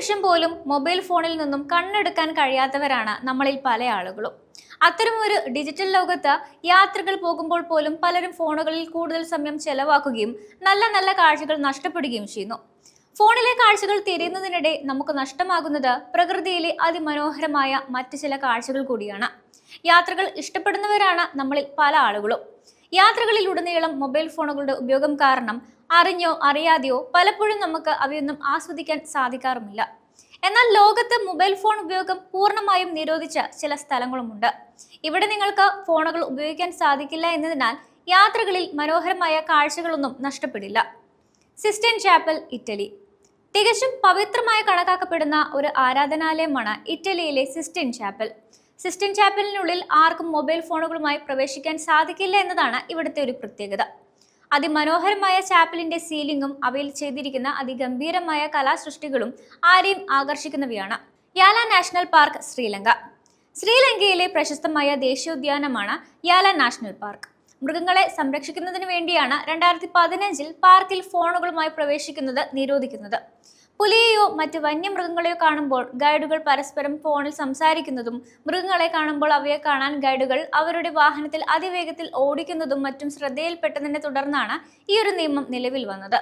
നിമിഷം പോലും മൊബൈൽ ഫോണിൽ നിന്നും കണ്ണെടുക്കാൻ കഴിയാത്തവരാണ് നമ്മളിൽ പല ആളുകളും. അത്തരമൊരു ഡിജിറ്റൽ ലോകത്ത് യാത്രകൾ പോകുമ്പോൾ പോലും പലരും ഫോണുകളിൽ കൂടുതൽ സമയം ചെലവാക്കുകയും നല്ല നല്ല കാഴ്ചകൾ നഷ്ടപ്പെടുകയും ചെയ്യുന്നു. ഫോണിലെ കാഴ്ചകൾ തിരിയുന്നതിനിടെ നമുക്ക് നഷ്ടമാകുന്നത് പ്രകൃതിയിലെ അതിമനോഹരമായ മറ്റ് ചില കാഴ്ചകൾ കൂടിയാണ്. യാത്രകൾ ഇഷ്ടപ്പെടുന്നവരാണ് നമ്മളിൽ പല ആളുകളും. യാത്രകളിലുടനീളം മൊബൈൽ ഫോണുകളുടെ ഉപയോഗം കാരണം അറിഞ്ഞോ അറിയാതെയോ പലപ്പോഴും നമുക്ക് അവയൊന്നും ആസ്വദിക്കാൻ സാധിക്കാറുമില്ല. എന്നാൽ ലോകത്ത് മൊബൈൽ ഫോൺ ഉപയോഗം പൂർണമായും നിരോധിച്ച ചില സ്ഥലങ്ങളുമുണ്ട്. ഇവിടെ നിങ്ങൾക്ക് ഫോണുകൾ ഉപയോഗിക്കാൻ സാധിക്കില്ല എന്നതിനാൽ യാത്രകളിൽ മനോഹരമായ കാഴ്ചകളൊന്നും നഷ്ടപ്പെടില്ല. Sistine Chapel Italy. തികച്ചും പവിത്രമായി കണക്കാക്കപ്പെടുന്ന ഒരു ആരാധനാലയമാണ് ഇറ്റലിയിലെ സിസ്റ്റൻ ചാപ്പൽ. സിസ്റ്റൻ ചാപ്പലിനുള്ളിൽ ആർക്കും മൊബൈൽ ഫോണുകളുമായി പ്രവേശിക്കാൻ സാധിക്കില്ല എന്നതാണ് ഇവിടുത്തെ ഒരു പ്രത്യേകത. അതിമനോഹരമായ ചാപ്പലിന്റെ സീലിംഗും അവയിൽ ചെയ്തിരിക്കുന്ന അതിഗംഭീരമായ കലാസൃഷ്ടികളും ആരെയും ആകർഷിക്കുന്നവയാണ് യാല നാഷണൽ പാർക്ക് ശ്രീലങ്ക. ശ്രീലങ്കയിലെ പ്രശസ്തമായ ദേശീയോദ്യാനമാണ് യാല നാഷണൽ പാർക്ക്. മൃഗങ്ങളെ സംരക്ഷിക്കുന്നതിന് വേണ്ടിയാണ് രണ്ടായിരത്തി പതിനഞ്ചിൽ പാർക്കിൽ ഫോണുകളുമായി പ്രവേശിക്കുന്നത് നിരോധിക്കുന്നത്. പുലിയെയോ മറ്റ് വന്യമൃഗങ്ങളെയോ കാണുമ്പോൾ ഗൈഡുകൾ പരസ്പരം ഫോണിൽ സംസാരിക്കുന്നതും മൃഗങ്ങളെ കാണുമ്പോൾ അവയെ കാണാൻ ഗൈഡുകൾ അവരുടെ വാഹനത്തിൽ അതിവേഗത്തിൽ ഓടിക്കുന്നതും മറ്റും ശ്രദ്ധയിൽപ്പെട്ടതിനെ തുടർന്നാണ് ഈ ഒരു നിയമം നിലവിൽ വന്നത്.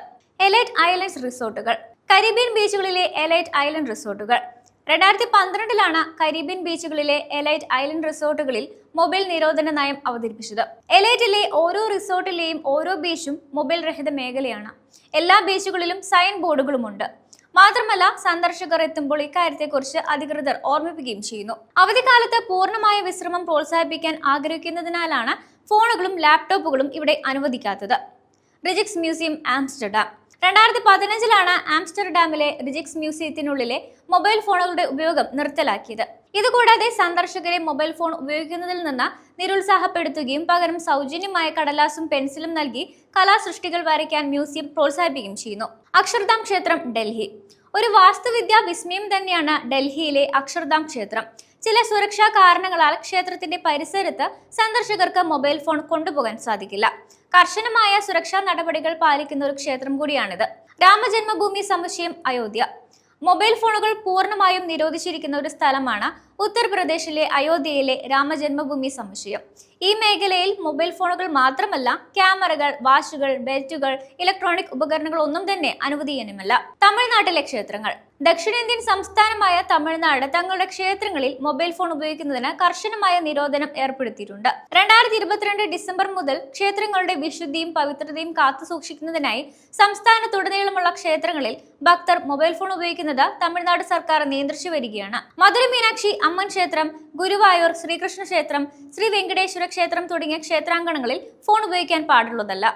എലൈറ്റ് ഐലൻഡ്സ് റിസോർട്ടുകൾ. കരീബിയൻ ബീച്ചുകളിലെ എലൈറ്റ് ഐലൻഡ് റിസോർട്ടുകൾ. രണ്ടായിരത്തി പന്ത്രണ്ടിലാണ് കരീബിയൻ ബീച്ചുകളിലെ എലൈറ്റ് ഐലൻഡ് റിസോർട്ടുകളിൽ മൊബൈൽ നിരോധന നയം അവതരിപ്പിച്ചത്. എലൈറ്റിലെ ഓരോ റിസോർട്ടിലെയും ഓരോ ബീച്ചും മൊബൈൽ രഹിത മേഖലയാണ്. എല്ലാ ബീച്ചുകളിലും സൈൻ ബോർഡുകളുമുണ്ട്. മാത്രമല്ല സന്ദർശകർ എത്തുമ്പോൾ ഇക്കാര്യത്തെക്കുറിച്ച് അധികൃതർ ഓർമ്മിപ്പിക്കുകയും ചെയ്യുന്നു. അവധിക്കാലത്ത് പൂർണമായ വിശ്രമം പ്രോത്സാഹിപ്പിക്കാൻ ആഗ്രഹിക്കുന്നതിനാലാണ് ഫോണുകളും ലാപ്ടോപ്പുകളും ഇവിടെ അനുവദിക്കാത്തത്. Rijksmuseum Amsterdam. രണ്ടായിരത്തി പതിനഞ്ചിലാണ് ആംസ്റ്റർഡാമിലെ റിജിക്സ് മ്യൂസിയത്തിനുള്ളിലെ മൊബൈൽ ഫോണുകളുടെ ഉപയോഗം നിർത്തലാക്കിയത്. ഇതുകൂടാതെ സന്ദർശകരെ മൊബൈൽ ഫോൺ ഉപയോഗിക്കുന്നതിൽ നിന്ന് നിരുത്സാഹപ്പെടുത്തുകയും പകരം സൗജന്യമായ കടലാസും പെൻസിലും നൽകി കലാസൃഷ്ടികൾ വരയ്ക്കാൻ മ്യൂസിയം പ്രോത്സാഹിപ്പിക്കുകയും ചെയ്യുന്നു. അക്ഷർധാം ക്ഷേത്രം ഡൽഹി. ഒരു വാസ്തുവിദ്യാ വിസ്മയം തന്നെയാണ് ഡൽഹിയിലെ അക്ഷർധാം ക്ഷേത്രം. ചില സുരക്ഷാ കാരണങ്ങളാൽ ക്ഷേത്രത്തിന്റെ പരിസരത്ത് സന്ദർശകർക്ക് മൊബൈൽ ഫോൺ കൊണ്ടുപോകാൻ സാധിക്കില്ല. കർശനമായ സുരക്ഷാ നടപടികൾ പാലിക്കുന്ന ഒരു ക്ഷേത്രം കൂടിയാണിത്. രാമജന്മഭൂമി സമുച്ചയം അയോധ്യ. മൊബൈൽ ഫോണുകൾ പൂർണമായും നിരോധിച്ചിരിക്കുന്ന ഒരു സ്ഥലമാണ് ഉത്തർപ്രദേശിലെ അയോധ്യയിലെ രാമജന്മഭൂമി സമുച്ചയം. ഈ മേഖലയിൽ മൊബൈൽ ഫോണുകൾ മാത്രമല്ല ക്യാമറകൾ വാച്ചുകൾ ബെൽറ്റുകൾ ഇലക്ട്രോണിക് ഉപകരണങ്ങൾ ഒന്നും തന്നെ അനുവദീയനുമല്ല തമിഴ്നാട്ടിലെ ക്ഷേത്രങ്ങൾ. ദക്ഷിണേന്ത്യൻ സംസ്ഥാനമായ തമിഴ്നാട് തങ്ങളുടെ ക്ഷേത്രങ്ങളിൽ മൊബൈൽ ഫോൺ ഉപയോഗിക്കുന്നതിന് കർശനമായ നിരോധനം ഏർപ്പെടുത്തിയിട്ടുണ്ട്. രണ്ടായിരത്തി ഇരുപത്തിരണ്ട് ഡിസംബർ മുതൽ ക്ഷേത്രങ്ങളുടെ വിശുദ്ധിയും പവിത്രതയും കാത്തു സൂക്ഷിക്കുന്നതിനായി സംസ്ഥാനത്തുടനീളമുള്ള ക്ഷേത്രങ്ങളിൽ ഭക്തർ മൊബൈൽ ഫോൺ ഉപയോഗിക്കുന്നത് തമിഴ്നാട് സർക്കാർ നിയന്ത്രിച്ചു വരികയാണ്. മധുര മീനാക്ഷി അമ്മൻ ക്ഷേത്രം ഗുരുവായൂർ ശ്രീകൃഷ്ണ ക്ഷേത്രം ശ്രീ വെങ്കടേശ്വര ക്ഷേത്രം തുടങ്ങിയ ക്ഷേത്രാങ്കണങ്ങളിൽ ഫോൺ ഉപയോഗിക്കാൻ പാടുള്ളതല്ല.